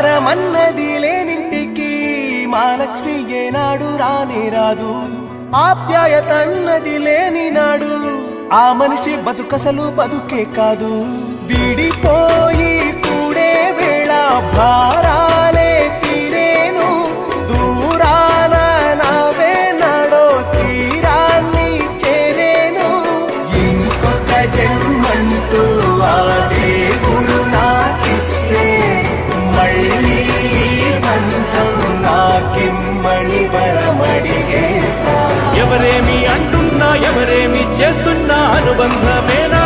బంగారమన్నది లేనింటికి మా లక్ష్మి ఏనాడు రానే రాదు. ఆప్యాయతన్నది లేని నాడు ఆ మనిషి బతుకసలు బతుకే కాదు. విడిపోయి ఎవరేమి అంటున్నా ఎవరేమి చేస్తున్నా అనుబంధమేనా?